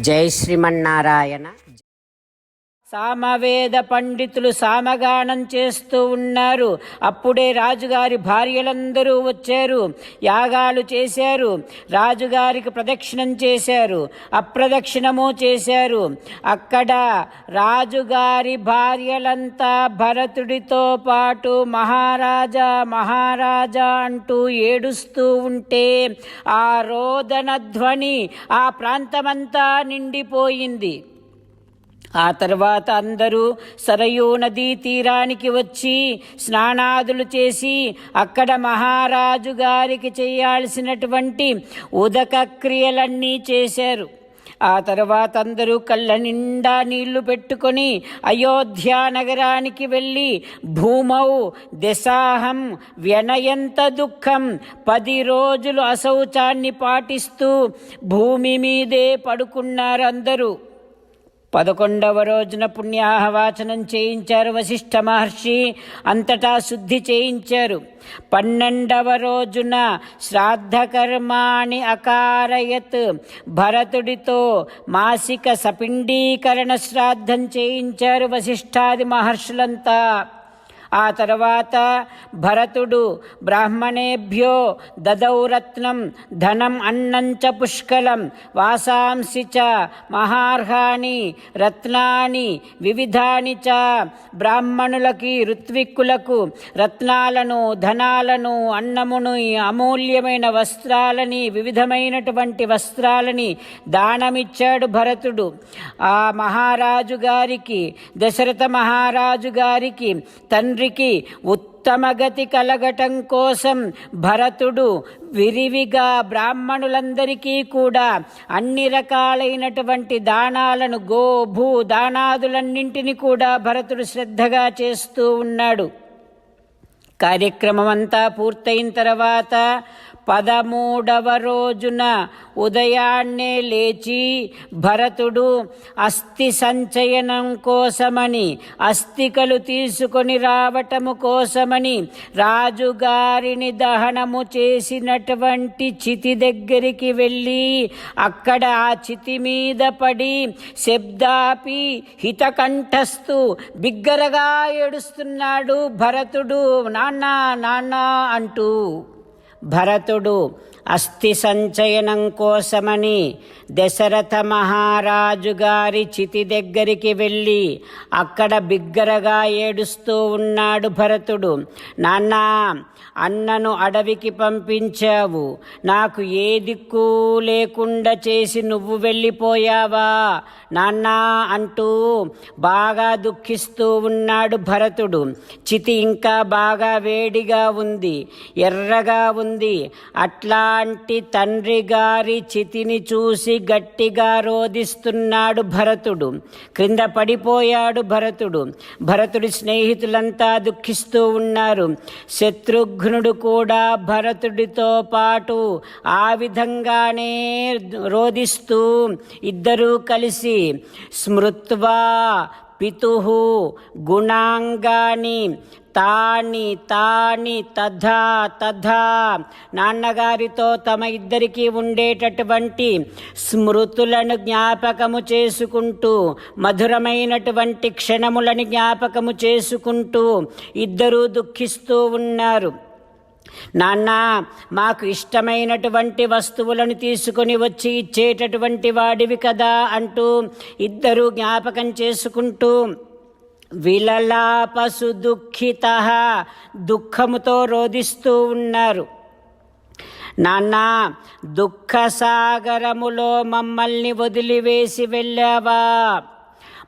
జై శ్రీమన్నారాయణ సామవేద పండితులు సామగానం చేస్తూ ఉన్నారు. అప్పుడే రాజుగారి భార్యలందరూ వచ్చారు. యాగాలు చేశారు. రాజుగారికి ప్రదక్షిణం చేశారు. అప్రదక్షిణము చేశారు. అక్కడ రాజుగారి భార్యలంతా భరతుడితో పాటు మహారాజా మహారాజా అంటూ ఏడుస్తూ ఉంటే ఆ రోదన ధ్వని ఆ ప్రాంతమంతా నిండిపోయింది. ఆ తర్వాత అందరూ సరయూ నదీ తీరానికి వచ్చి స్నానాదులు చేసి అక్కడ మహారాజు గారికి చేయాల్సినటువంటి ఉదక క్రియలన్నీ చేశారు. ఆ తర్వాత అందరూ కళ్ళ నిండా నీళ్ళు పెట్టుకొని అయోధ్య నగరానికి వెళ్ళి భూమౌ దశాహం వ్యనయంత దుఃఖం పది రోజులు అశౌచాన్ని పాటిస్తూ భూమి మీదే పడుకున్నారు అందరూ. పదకొండవ రోజున పుణ్యాహవాచనం చేయించారు వశిష్ఠ మహర్షి. అంతటా శుద్ధి చేయించారు. పన్నెండవ రోజున శ్రాద్ధకర్మాణి అకారయత్ భరతుడితో మాసిక సపిండీకరణ శ్రాద్ధం చేయించారు వశిష్ఠాది మహర్షులంతా. ఆ తర్వాత భరతుడు బ్రాహ్మణేభ్యో దదౌ రత్నం ధనం అన్నం చ పుష్కలం వాసాంసి చ మహార్హాని రత్నాని వివిధాని చ బ్రాహ్మణులకి ఋత్విక్కులకు రత్నాలను ధనాలను అన్నమును అమూల్యమైన వస్త్రాలని వివిధమైనటువంటి వస్త్రాలని దానమిచ్చాడు భరతుడు. ఆ మహారాజు గారికి దశరథ మహారాజు గారికి తండ్రి తండ్రికి ఉత్తమ గతి కలగటం కోసం భరతుడు విరివిగా బ్రాహ్మణులందరికీ కూడా అన్ని రకాలైనటువంటి దానాలను గో భూ దానాదులన్నింటినీ కూడా భరతుడు శ్రద్ధగా చేస్తూ ఉన్నాడు. కార్యక్రమం అంతా పూర్తయిన తర్వాత పదమూడవ రోజున ఉదయాన్నే లేచి భరతుడు అస్థి సంచయనం కోసమని అస్థికలు తీసుకొని రావటము కోసమని రాజుగారిని దహనము చేసినటువంటి చితి దగ్గరికి వెళ్ళి అక్కడ ఆ చితి మీద పడి శబ్దాపి హితకంఠస్తు బిగ్గరగా ఏడుస్తున్నాడు భరతుడు. నాన్న నాన్న అంటూ భరతుడు అస్థి సంచయనం కోసమని దశరథ మహారాజు గారి చితి దగ్గరికి వెళ్ళి అక్కడ బిగ్గరగా ఏడుస్తూ ఉన్నాడు భరతుడు. నాన్నా అన్నను అడవికి పంపించావు. నాకు ఏ దిక్కు లేకుండా చేసి నువ్వు వెళ్ళిపోయావా? నాన్నా అంటూ బాగా దుఃఖిస్తూ ఉన్నాడు భరతుడు. చితి ఇంకా బాగా వేడిగా ఉంది ఎర్రగా ఉంది. అట్లాంటి తండ్రి గారి చితిని చూసి గట్టిగా రోదిస్తున్నాడు భరతుడు. క్రింద పడిపోయాడు భరతుడు. భరతుడి స్నేహితులంతా దుఃఖిస్తూ ఉన్నారు. శత్రుఘ్నుడు కూడా భరతుడితో పాటు ఆ విధంగానే రోదిస్తూ ఇద్దరూ కలిసి స్మృత్వా పితు గుణాంగాని తాని తాని తథా తథా. నాన్నగారితో తమ ఇద్దరికీ ఉండేటటువంటి స్మృతులను జ్ఞాపకము చేసుకుంటూ మధురమైనటువంటి క్షణములను జ్ఞాపకము చేసుకుంటూ ఇద్దరూ దుఃఖిస్తూ ఉన్నారు. నాన్న మాకు ఇష్టమైనటువంటి వస్తువులను తీసుకొని వచ్చి ఇచ్చేటటువంటి వాడివి కదా అంటూ ఇద్దరూ జ్ఞాపకం చేసుకుంటూ విలలాపసు దుఃఖిత దుఃఖముతో రోధిస్తూ ఉన్నారు. నాన్న దుఃఖ సాగరములో మమ్మల్ని వదిలివేసి వెళ్ళావా?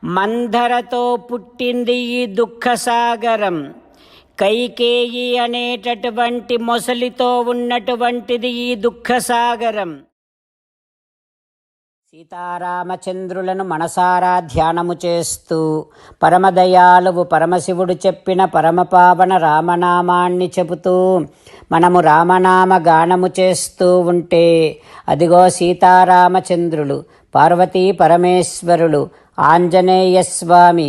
మందరతో పుట్టింది ఈ దుఃఖసాగరం కైకేయి అనేటటువంటి మొసలితో ఉన్నటువంటిది ఈ దుఃఖసాగరం. సీతారామచంద్రులను మనసారా ధ్యానము చేస్తూ పరమదయాలువు పరమశివుడు చెప్పిన పరమపావన రామనామాన్ని చెబుతూ మనము రామనామ గానము చేస్తూ ఉంటే అదిగో సీతారామచంద్రులు పార్వతీ పరమేశ్వరులు ఆంజనేయ స్వామి